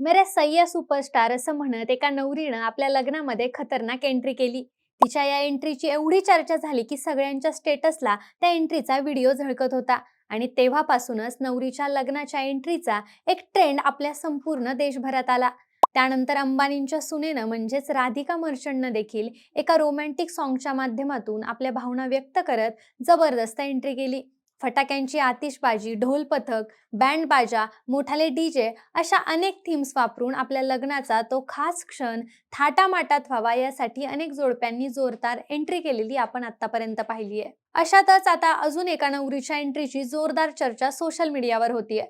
मेरे सय्या सुपरस्टार असं म्हणत एका नवरीनं आपल्या लग्नामध्ये खतरनाक एंट्री केली. तिच्या या एंट्रीची एवढी चर्चा झाली की सगळ्यांच्या स्टेटसला त्या एंट्रीचा व्हिडिओ झळकत होता. आणि तेव्हापासूनच नवरीच्या लग्नाच्या एंट्रीचा एक ट्रेंड आपल्या संपूर्ण देशभरात आला. त्यानंतर अंबानींच्या सुनेनं म्हणजेच राधिका मर्चंटनं देखील एका रोमॅन्टिक सॉन्गच्या माध्यमातून आपल्या भावना व्यक्त करत जबरदस्त एंट्री केली. फटाक्यांची आतिषबाजी ढोल पथक बँड बाजा मोठाले डीजे अशा अनेक थीम्स वापरून आपल्या लग्नाचा तो खास क्षण थाटामाटात व्हावा यासाठी अनेक जोडप्यांनी जोरदार एंट्री केलेली आपण आतापर्यंत पाहिली आहे अशातच आता अजून एका नवरीच्या एंट्रीची जोरदार चर्चा सोशल मीडियावर होतीये.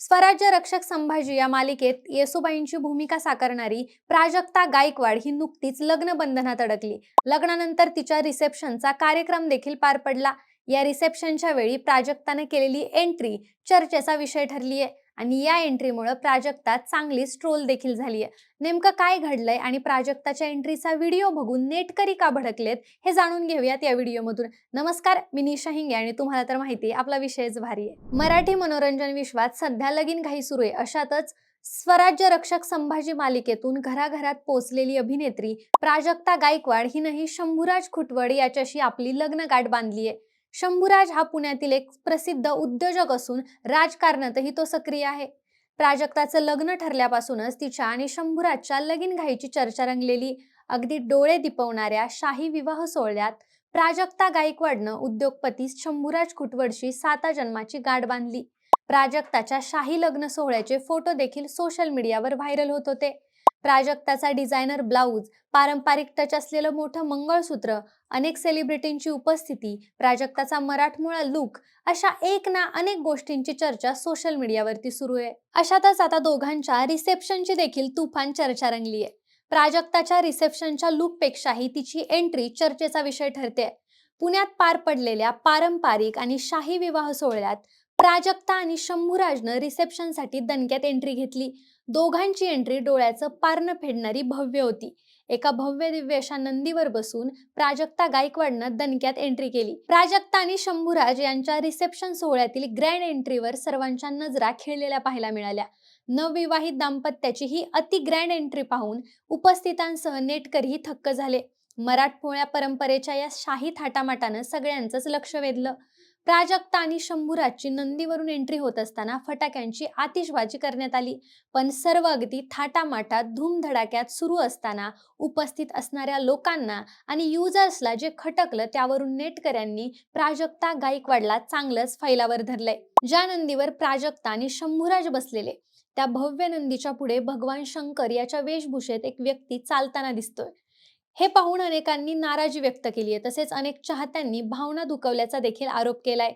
स्वराज्य रक्षक संभाजी या मालिकेत येसुबाईंची भूमिका साकारणारी प्राजक्ता गायकवाड ही नुकतीच लग्न बंधनात अडकली. लग्नानंतर तिच्या रिसेप्शनचा कार्यक्रम देखील पार पडला. या रिसेप्शनच्या वेळी प्राजक्ताने केलेली एंट्री चर्चेचा विषय ठरली आहे. आणि या एंट्रीमुळे प्राजक्ता चांगलीच स्ट्रोल देखील झाली आहे. नेमकं काय घडलंय आणि प्राजक्ताच्या एंट्रीचा व्हिडिओ बघून नेटकरी का भडकलेत हे जाणून घेऊयात या व्हिडिओमधून. नमस्कार मी निशा हिंगे आणि तुम्हाला तर माहिती आपला विषयच भारी आहे. मराठी मनोरंजन विश्वात सध्या लगीन घाई सुरू आहे. अशातच स्वराज्य रक्षक संभाजी मालिकेतून घराघरात पोचलेली अभिनेत्री प्राजक्ता गायकवाड हिनंही शंभूराज खुटवड याच्याशी आपली लग्न गाठ बांधली आहे. शंभूराज हा पुण्यातील एक प्रसिद्ध उद्योजक असून राजकारणातही तो सक्रिय आहे. प्राजक्ताचं लग्न ठरल्यापासूनच तिच्या आणि शंभूराजच्या लगीन घाईची चर्चा रंगलेली अगदी डोळे दिपवणाऱ्या शाही विवाह सोहळ्यात प्राजक्ता गायकवाडनं उद्योगपती शंभूराज खुटवडशी साता जन्माची गाठ बांधली. प्राजक्ताच्या शाही लग्न सोहळ्याचे फोटो देखील सोशल मीडियावर व्हायरल होत होते. प्राजक्ताचा डिझायनर ब्लाऊज पारंपरिक टच असलेलं मोठं मंगळसूत्र अनेक सेलिब्रिटींची उपस्थिती प्राजक्ताचा मराठमोळा लुक अशा एक ना अनेक गोष्टींची चर्चा सोशल मीडियावरती सुरू आहे. अशातच आता दोघांच्या रिसेप्शनची देखील तुफान चर्चा रंगली आहे. प्राजक्ताच्या रिसेप्शनच्या लुकपेक्षाही तिची एंट्री चर्चेचा विषय ठरते. पुण्यात पार पडलेल्या पारंपरिक आणि शाही विवाह सोहळ्यात प्राजक्ता आणि शंभूराजनं रिसेप्शनसाठी दणक्यात एंट्री घेतली. दोघांची एंट्री डोळ्याचं पारणं फेडणारी भव्य होती. एका भव्य दिव्य अशा नंदीवर बसून प्राजक्ता गायकवाडनं दणक्यात एंट्री केली. प्राजक्ता आणि शंभूराज यांच्या रिसेप्शन सोहळ्यातील ग्रँड एंट्रीवर सर्वांच्या नजरा खेळलेल्या पाहायला मिळाल्या. नवविवाहित दाम्पत्याची ही अति ग्रँड एंट्री पाहून उपस्थितांसह नेटकरही थक्क झाले. मराठमोळ्या परंपरेच्या या शाही थाटामाटानं सगळ्यांचंच लक्ष वेधलं. प्राजक्ता आणि शंभूराजची नंदीवरून एंट्री होत असताना फटाक्यांची आतिषबाजी करण्यात आली. पण सर्व अगदी थाटामाटात धूमधडाक्यात सुरू असताना उपस्थित असणाऱ्या लोकांना आणि युजर्सला जे खटकलं त्यावरून नेटकऱ्यांनी प्राजक्ता गायकवाडला चांगलंच फैलावर धरलंय. ज्या नंदीवर प्राजक्ता आणि शंभूराज बसलेले त्या भव्य नंदीच्या पुढे भगवान शंकर याच्या वेशभूषेत एक व्यक्ती चालताना दिसतोय. हे पाहून अनेकांनी नाराजी व्यक्त केली आहे. तसेच अनेक चाहत्यांनी भावना दुखवल्याचा देखील आरोप केलाय.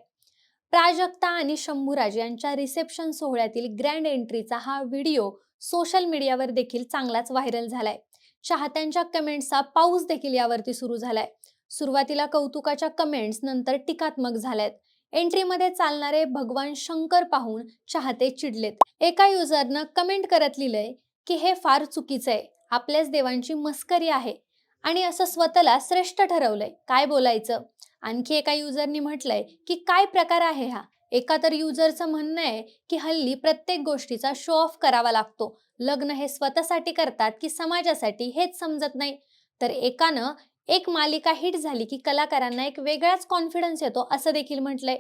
प्राजक्ता आणि शंभूराज यांच्या रिसेप्शन सोहळ्यातील ग्रँड एंट्रीचा हा व्हिडिओ सोशल मीडियावर देखील चांगलाच व्हायरल झालाय. चाहत्यांच्या कमेंट्सचा पाऊस देखील यावरती सुरू झालाय. सुरुवातीला कौतुकाच्या कमेंट्स नंतर टीकात्मक झाल्यात. एंट्रीमध्ये चालणारे भगवान शंकर पाहून चाहते चिडलेत. एका युजरनं कमेंट करत लिहिलंय की हे फार चुकीचं आहे. आपल्याच देवांची मस्करी आहे. आणि असं स्वतःला श्रेष्ठ ठरवलंय. काय बोलायचं? आणखी एका युजरनी म्हटलंय की काय प्रकार आहे हा? एका तर युजरचं म्हणणं आहे की हल्ली प्रत्येक गोष्टीचा शो ऑफ करावा लागतो. लग्न हे स्वतःसाठी करतात की समाजासाठी हेच समजत नाही. तर एकानं एक मालिका हिट झाली की कलाकारांना एक वेगळाच कॉन्फिडन्स येतो असं देखील म्हटलंय.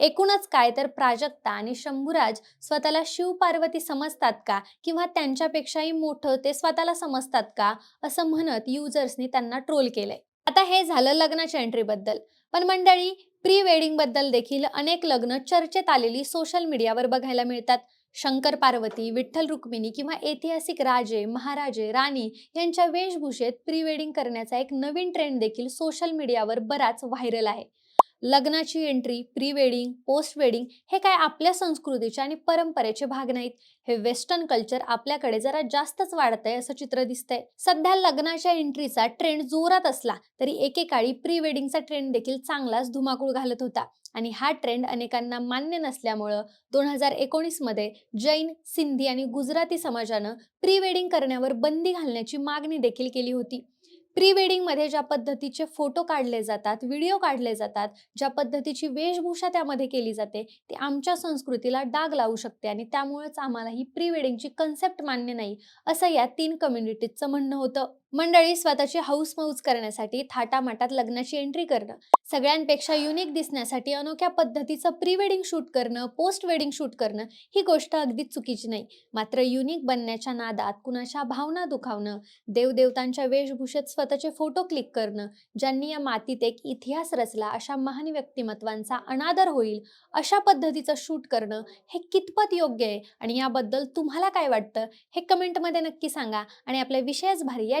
एकूणच काय तर प्राजक्ता आणि शंभूराज स्वतःला शिव पार्वती समजतात का? किंवा त्यांच्यापेक्षाही मोठं ते स्वतःला समजतात का? असं म्हणत युजर्सनी त्यांना ट्रोल केलंय. आता हे झालं लग्नाच्या एंट्रीबद्दल पण मंडळी प्री वेडिंगबद्दल देखील अनेक लग्न चर्चेत आलेली सोशल मीडियावर बघायला मिळतात. शंकर पार्वती विठ्ठल रुक्मिणी किंवा ऐतिहासिक राजे महाराजे राणी यांच्या वेशभूषेत प्री वेडिंग करण्याचा एक नवीन ट्रेंड देखील सोशल मीडियावर बराच व्हायरल आहे. लग्नाची entry pre wedding post wedding हे काय आपल्या संस्कृतीचे आणि परंपरेचे भाग नाहीत. हे वेस्टर्न कल्चर आपल्याकडे जरा जास्तच वाढतंय असं चित्र दिसतंय. सध्या लग्नाच्या एंट्रीचा ट्रेंड जोरात असला तरी एकेकाळी प्री वेडिंगचा ट्रेंड देखील चांगलाच धुमाकूळ घालत होता. आणि हा ट्रेंड अनेकांना मान्य नसल्यामुळं दोन हजार एकोणीसमध्ये जैन सिंधी आणि गुजराती समाजानं प्री वेडिंग करण्यावर बंदी घालण्याची मागणी देखील केली होती. प्री वेडिंगमध्ये ज्या पद्धतीचे फोटो काढले जातात व्हिडिओ काढले जातात ज्या पद्धतीची वेशभूषा त्यामध्ये केली जाते ती आमच्या संस्कृतीला डाग लावू शकते आणि त्यामुळेच आम्हाला ही प्री वेडिंगची कन्सेप्ट मान्य नाही असं या तीन कम्युनिटीजचं म्हणणं होतं. मंडळी स्वतःची हाऊस मौज करण्यासाठी थाटामाटात लग्नाची एंट्री करणं सगळ्यांपेक्षा युनिक दिसण्यासाठी अनोख्या पद्धतीचं प्री वेडिंग शूट करणं पोस्ट वेडिंग शूट करणं ही गोष्ट अगदीच चुकीची नाही. मात्र युनिक बनण्याच्या नादात कुणाच्या भावना दुखावणं देवदेवतांच्या वेशभूषेत स्वतःचे फोटो क्लिक करणं ज्यांनी या मातीत एक इतिहास रचला अशा महान व्यक्तिमत्वांचा अनादर होईल अशा पद्धतीचं शूट करणं हे कितपत योग्य आहे? आणि याबद्दल तुम्हाला काय वाटतं? हे कमेंटमध्ये नक्की सांगा. आणि आपल्या विषयच भारी या